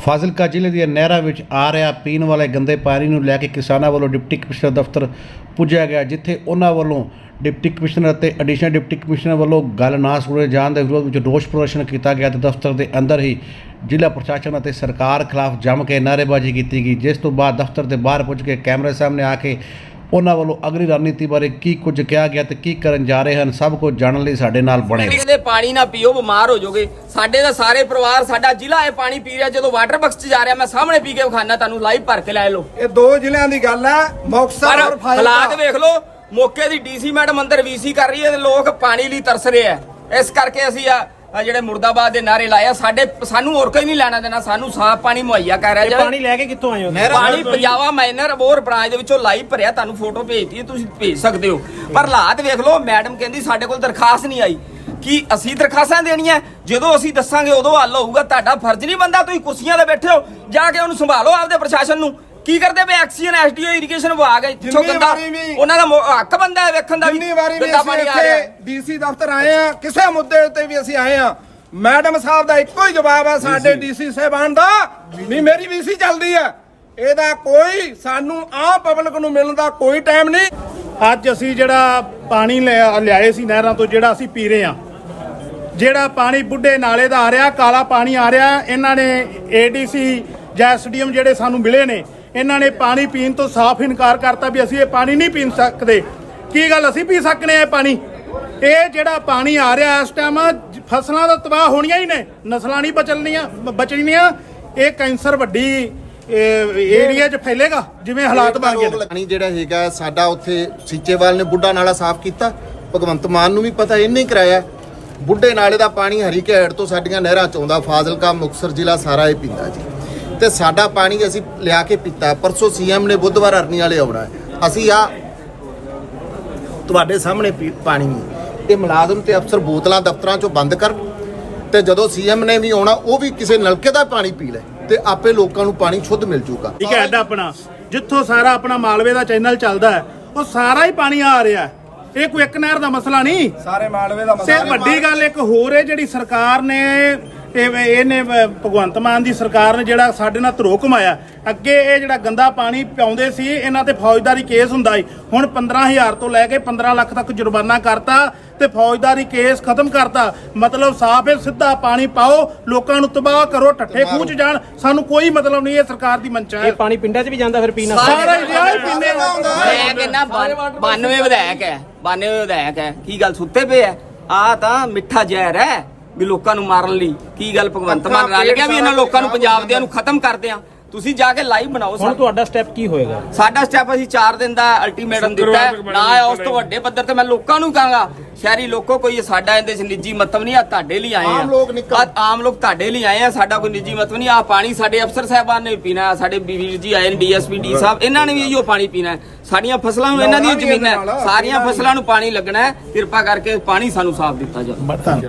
ਫਾਜ਼ਿਲਕਾ ਜ਼ਿਲ੍ਹੇ ਦੀਆਂ ਨਹਿਰਾਂ ਵਿੱਚ ਆ ਰਿਹਾ ਪੀਣ ਵਾਲੇ ਗੰਦੇ ਪਾਣੀ ਨੂੰ ਲੈ ਕੇ ਕਿਸਾਨਾਂ ਵੱਲੋਂ ਡਿਪਟੀ ਕਮਿਸ਼ਨਰ ਦਫ਼ਤਰ ਪੁੱਜਿਆ ਗਿਆ, ਜਿੱਥੇ ਉਹਨਾਂ ਵੱਲੋਂ ਡਿਪਟੀ ਕਮਿਸ਼ਨਰ ਅਤੇ ਐਡੀਸ਼ਨਲ ਡਿਪਟੀ ਕਮਿਸ਼ਨਰ ਵੱਲੋਂ ਗੱਲ ਨਾ ਸੁਣੇ ਜਾਣ ਦੇ ਵਿਰੋਧ ਵਿੱਚ ਰੋਸ ਪ੍ਰਦਰਸ਼ਨ ਕੀਤਾ ਗਿਆ ਤੇ ਦਫ਼ਤਰ ਦੇ ਅੰਦਰ ਹੀ ਜ਼ਿਲ੍ਹਾ ਪ੍ਰਸ਼ਾਸਨ ਅਤੇ ਸਰਕਾਰ ਖਿਲਾਫ ਜੰਮ ਕੇ ਨਾਅਰੇਬਾਜ਼ੀ ਕੀਤੀ ਗਈ, ਜਿਸ ਤੋਂ ਬਾਅਦ ਦਫ਼ਤਰ ਦੇ ਬਾਹਰ ਪੁੱਜ ਕੇ ਕੈਮਰੇ ਸਾਹਮਣੇ ਆ ਕੇ ਉਹਨਾਂ ਵੱਲੋਂ ਅਗਲੀ ਰਣਨੀਤੀ ਬਾਰੇ ਕੀ ਕੁਝ ਕਿਹਾ ਗਿਆ ਤੇ ਕੀ ਕਰਨ ਜਾ ਰਹੇ ਹਨ ਸਭ ਕੁਝ ਜਾਣਨ ਲਈ ਸਾਡੇ ਨਾਲ ਬਣੇ ਰਹੋ। ਇਹਦੇ ਪਾਣੀ ਨਾ ਪੀਓ ਬਿਮਾਰ ਹੋ ਜਾਓਗੇ। ਸਾਡੇ ਦਾ ਸਾਰੇ ਪਰਿਵਾਰ ਸਾਡਾ ਜ਼ਿਲ੍ਹਾ ਇਹ ਪਾਣੀ ਪੀ ਰਿਹਾ। ਜਦੋਂ ਵਾਟਰ ਬਕਸ 'ਚ ਜਾ ਰਿਹਾ ਮੈਂ ਸਾਹਮਣੇ ਪੀ ਕੇ ਵਿਖਾਣਾ ਤੁਹਾਨੂੰ ਲਾਈਵ ਭਰ ਕੇ ਲੈ ਲਓ। ਇਹ ਦੋ ਜ਼ਿਲ੍ਹਿਆਂ ਦੀ ਗੱਲ ਹੈ ਮੁਕਤਸਰ ਔਰ ਪਰ ਹਾਲਾਤ ਵੇਖ ਲਓ ਮੌਕੇ ਦੀ ਡੀਸੀ ਮੈਡਮ ਅੰਦਰ ਵੀਸੀ ਕਰ ਰਹੀ ਹੈ ਤੇ ਲੋਕ ਪਾਣੀ ਲਈ ਤਰਸ ਰਹੇ ਆ ਇਸ ਕਰਕੇ ਅਸੀਂ ਆ ਆ ਜਿਹੜੇ ਮੁਰਦਾਬਾਦ ਦੇ ਨਾਰੇ ਲਾਏ ਆ ਸਾਡੇ ਸਾਨੂੰ ਹੋਰ ਕੋਈ ਨਹੀਂ ਲੈਣਾ ਦੇਣਾ ਸਾਨੂੰ ਸਾਫ਼ ਪਾਣੀ ਮੁਹੱਈਆ ਕਰ ਰਿਹਾ ਇਹ ਜਾਵੇ। ਪਾਣੀ ਲੈ ਕੇ ਕਿੱਥੋਂ ਆਏ ਹੋ ਪਾਣੀ ਪੰਜਾਬਾ ਮਾਈਨਰ ਅਬੋਰ ਬ੍ਰਾਂਚ ਦੇ ਵਿੱਚੋਂ ਲਾਈਵ ਭਰਿਆ ਤੁਹਾਨੂੰ ਫੋਟੋ ਭੇਜਤੀ ਤੁਸੀਂ ਭੇਜ ਸਕਦੇ ਹੋ। ਪਰ ਹਾਲਾਤ ਵੇਖ ਲਓ ਮੈਡਮ ਕਹਿੰਦੀ ਸਾਡੇ ਕੋਲ ਦਰਖਾਸਤ ਨਹੀਂ ਆਈ ਕੀ ਅਸੀਂ ਦਰਖਾਸਤਾਂ ਦੇਣੀਆਂ ਜਦੋਂ ਅਸੀਂ ਦੱਸਾਂਗੇ ਉਦੋਂ ਹੱਲ ਹੋਊਗਾ ਤੁਹਾਡਾ ਫਰਜ਼ ਨਹੀਂ ਬੰਦਾ ਤੁਸੀਂ ਕੁਰਸੀਆਂ ਤੇ ਬੈਠੇ ਹੋ ਜਾ ਕੇ ਉਹਨੂੰ ਸੰਭਾਲੋ ਆਪਦੇ ਪ੍ਰਸ਼ਾਸਨ ਨੂੰ। ਕੀ ਕਰਦੇ ਪਏ? ਐਕਸੀਅਨ ਐਸਡੀਓ ਇਰੀਗੇਸ਼ਨ ਵਿਭਾਗ ਪਿੱਛੋਂ ਜਿੰਨੀ ਗੰਦਾ ਵਾਰੀ ਵੀ- ਉਹਨਾਂ ਦਾ ਮੋ- ਹੱਕ ਬੰਦਾ ਹੈ ਵੇਖਣ ਦਾ ਵੀ ਜਿੰਨੀ ਵਾਰੀ ਵੀ ਗੰਦਾ ਅਸੀਂ ਪਾਣੀ ਆ ਰਿਹਾ। ਇੱਥੇ ਡੀਸੀ ਦਫ਼ਤਰ ਆਏ ਆ ਕਿਸੇ ਮੁੱਦੇ ਉੱਤੇ ਵੀ ਅਸੀਂ ਆਏ ਆ ਮੈਡਮ ਸਾਹਿਬ ਦਾ ਇੱਕੋ ਹੀ ਜਵਾਬ ਆ ਸਾਡੇ ਡੀਸੀ ਸਾਹਿਬਾਨ ਦਾ ਵੀ ਮੇਰੀ ਵੀਸੀ ਚੱਲਦੀ ਆ ਇਹਦਾ ਕੋਈ ਸਾਨੂੰ ਆਮ ਪਬਲਿਕ ਨੂੰ ਮਿਲਣ ਦਾ ਕੋਈ ਟਾਈਮ ਨਹੀਂ। ਅੱਜ ਅਸੀਂ ਜਿਹੜਾ ਪਾਣੀ ਲਿਆ- ਲਿਆਏ ਸੀ ਨਹਿਰਾਂ ਤੋਂ ਜਿਹੜਾ ਅਸੀਂ ਪੀ ਰਹੇ ਹਾਂ। ਜਿਹੜਾ ਪਾਣੀ ਬੁੱਢੇ ਨਾਲੇ ਦਾ ਆ ਰਿਹਾ ਕਾਲਾ ਪਾਣੀ ਆ ਰਿਹਾ ਇਹਨਾਂ ਨੇ ਏਡੀਸੀ ਜਾਂ ਐਸਡੀਐਮ ਜਿਹੜੇ ਸਾਨੂੰ ਮਿਲੇ ਨੇ ਇਹਨਾਂ ਨੇ ਪਾਣੀ ਪੀਣ ਤੋਂ ਸਾਫ਼ ਇਨਕਾਰ ਕਰਤਾ ਵੀ ਅਸੀਂ ਇਹ ਪਾਣੀ ਨਹੀਂ ਪੀ ਸਕਦੇ। ਕੀ ਗੱਲ ਅਸੀਂ ਪੀ ਸਕਨੇ ਆ ਇਹ ਪਾਣੀ? ਇਹ ਜਿਹੜਾ ਪਾਣੀ ਆ ਰਿਹਾ ਇਸ ਟਾਈਮ ਫਸਲਾਂ ਦਾ ਤਬਾਹ ਹੋਣੀਆਂ ਹੀ ਨੇ। ਨਸਲਾਂ ਨਹੀਂ ਬਚਣੀਆਂ ਬਚਣੀਆਂ। ਇਹ ਕੈਂਸਰ ਵੱਡੀ ਏਰੀਆ 'ਚ ਫੈਲੇਗਾ, ਜਿਵੇਂ ਹਾਲਾਤ ਬਣ ਗਏ ਪਾਣੀ ਜਿਹੜਾ ਹੈਗਾ, ਸਾਡਾ ਉੱਥੇ ਸੀਚੇਵਾਲ ਨੇ ਬੁੱਢਾ ਨਾਲਾ ਸਾਫ਼ ਕੀਤਾ। ਭਗਵੰਤ ਮਾਨ ਨੂੰ ਵੀ ਪਤਾ ਇਹਨੇ ਹੀ ਕਰਾਇਆ। ਬੁੱਢੇ ਨਾਲੇ ਦਾ ਪਾਣੀ ਹਰੀ ਘੇੜ ਤੋਂ ਸਾਡੀਆਂ ਨਹਿਰਾਂ ਚ ਆਉਂਦਾ। ਫਾਜ਼ਿਲਕਾ ਮੁਕਸਰ ਜ਼ਿਲ੍ਹਾ ਸਾਰਾ ਇਹ ਪੀਂਦਾ ਜੀ। ਤੇ ਸਾਡਾ ਪਾਣੀ ਅਸੀਂ ਲਿਆ ਕੇ ਪੀਤਾ। ਪਰਸੋਂ ਸੀਐਮ ਨੇ ਬੁੱਧਵਾਰ ਅਰਨੀ ਵਾਲੇ ਆਉਣਾ ਹੈ। ਅਸੀਂ ਆ ਤੁਹਾਡੇ ਸਾਹਮਣੇ ਪਾਣੀ। ਇਹ ਮੁਲਾਜ਼ਮ ਤੇ ਅਫਸਰ ਬੋਤਲਾਂ ਦਫ਼ਤਰਾਂ ਚੋਂ ਬੰਦ ਕਰ ਤੇ ਜਦੋਂ ਸੀਐਮ ਨੇ ਵੀ ਆਉਣਾ ਉਹ ਵੀ ਕਿਸੇ ਨਲਕੇ ਦਾ ਪਾਣੀ ਪੀ ਲੈ ਤੇ ਆਪੇ ਲੋਕਾਂ ਨੂੰ ਪਾਣੀ ਸ਼ੁੱਧ ਮਿਲ ਜਾਊਗਾ ਠੀਕ ਹੈ ਅੱਡਾ ਆਪਣਾ। ਜਿੱਥੋਂ ਸਾਰਾ ਆਪਣਾ ਮਾਲਵੇ ਦਾ ਚੈਨਲ ਚੱਲਦਾ ਹੈ ਉਹ ਸਾਰਾ ਹੀ ਪਾਣੀ ਆ ਰਿਹਾ ਹੈ। ਇਹ ਕੋਈ ਇੱਕ ਨਹਿਰ ਦਾ ਮਸਲਾ ਨਹੀਂ। ਸਾਰੇ ਮਾਲਵੇ ਦਾ ਤੇ ਵੱਡੀ ਗੱਲ ਇੱਕ ਹੋਰ ਹੈ ਜਿਹੜੀ ਸਰਕਾਰ ਨੇ ਇਹ ਇਹਨੇ ਭਗਵੰਤ ਮਾਨ ਦੀ ਸਰਕਾਰ ਨੇ ਜਿਹੜਾ ਸਾਡੇ ਨਾਲ ਧਰੋ ਕਮਾਇਆ ਅੱਗੇ ਇਹ ਜਿਹੜਾ ਗੰਦਾ ਪਾਣੀ ਪਿਆਉਂਦੇ ਸੀ ਇਹਨਾਂ ਤੇ ਫੌਜਦਾਰੀ ਕੇਸ ਹੁੰਦਾ ਸੀ। ਹੁਣ 15000 ਤੋਂ ਲੈ ਕੇ 15 ਲੱਖ ਤੱਕ ਜੁਰਮਾਨਾ ਕਰਤਾ ਤੇ ਫੌਜਦਾਰੀ ਕੇਸ ਖਤਮ ਕਰਤਾ। ਮਤਲਬ ਸਾਫ਼ ਹੈ ਸਿੱਧਾ ਪਾਣੀ ਪਾਓ ਲੋਕਾਂ ਨੂੰ ਤਬਾਹ ਕਰੋ ਠੱਠੇ ਖੂਹ ਚ ਜਾਣ। ਸਾਨੂੰ ਕੋਈ ਮਤਲਬ ਨਹੀਂ ਇਹ ਸਰਕਾਰ ਦੀ ਮੰਚਾ ਹੈ। ਇਹ ਪਾਣੀ ਪਿੰਡਾਂ 'ਚ ਵੀ ਜਾਂਦਾ ਫਿਰ ਪੀਣਾ? ਸਾਰਾ ਹੀ ਲਿਆ ਹੀ ਪੀਂਦੇ ਆ ਮੈਂ ਕਹਿੰਦਾ 92 ਵਿਧਾਇਕ ਹੈ 92 ਵਿਧਾਇਕ ਹੈ। ਕੀ ਗੱਲ ਸੁੱਤੇ ਪਏ ਆ ਆ ਤਾਂ ਮਿੱਠਾ ਜ਼ਹਿਰ ਹੈ। ਵੀ ਲੋਕਾਂ ਨੂੰ ਮਾਰਨ ਲਈ ਕੀ ਗੱਲ ਭਗਵੰਤ ਮਾਨ ਰਲ ਗਿਆ ਵੀ ਇਹਨਾਂ ਲੋਕਾਂ ਨੂੰ ਪੰਜਾਬ ਦਿਆਂ ਨੂੰ ਖਤਮ ਕਰਦੇ ਆ? ਤੁਸੀਂ ਜਾ ਕੇ ਲਾਈਵ ਬਣਾਓ ਹੁਣ ਤੁਹਾਡਾ ਸਟੈਪ ਕੀ ਹੋਏਗਾ? ਸਾਡਾ ਸਟੈਪ ਅਸੀਂ 4 ਦਿਨ ਦਾ ਅਲਟੀਮੇਟਮ ਦਿੱਤਾ ਹੈ। ਨਾ ਉਸ ਤੋਂ ਵੱਡੇ ਪੱਧਰ ਤੇ ਮੈਂ ਲੋਕਾਂ ਨੂੰ ਕਹਾਂਗਾ ਸ਼ਹਿਰੀ ਲੋਕੋ ਕੋਈ ਸਾਡਾ ਇਹਦੇ ਚ ਨਿੱਜੀ ਮਤਲਬ ਨਹੀਂ ਆ ਤੁਹਾਡੇ ਲਈ ਆਏ ਆ। ਆਮ ਲੋਕ ਤੁਹਾਡੇ ਲਈ ਆਏ ਆ ਸਾਡਾ ਕੋਈ ਨਿੱਜੀ ਮਤਲਬ ਨਹੀਂ ਆ ਪਾਣੀ ਸਾਡੇ ਅਫਸਰ ਸਾਹਿਬਾਨ ਨੇ ਪੀਣਾ ਹੈ, ਸਾਡੇ ਵੀਰ ਜੀ ਆਏ ਨੇ ਡੀਐਸਪੀ ਡੀ ਸਾਹਿਬ ਇਹਨਾਂ ਨੇ ਵੀ ਇਹੋ ਪਾਣੀ ਪੀਣਾ ਹੈ। ਸਾਡੀਆਂ ਫਸਲਾਂ ਨੂੰ ਇਹਨਾਂ ਦੀ ਜ਼ਮੀਨ ਹੈ। ਸਾਰੀਆਂ ਫਸਲਾਂ ਨੂੰ ਪਾਣੀ ਲੱਗਣਾ ਹੈ। ਕਿਰਪਾ ਕਰਕੇ ਪਾਣੀ ਸਾਨੂੰ ਸਾਫ਼ ਦਿੱਤਾ ਜਾਵੇ।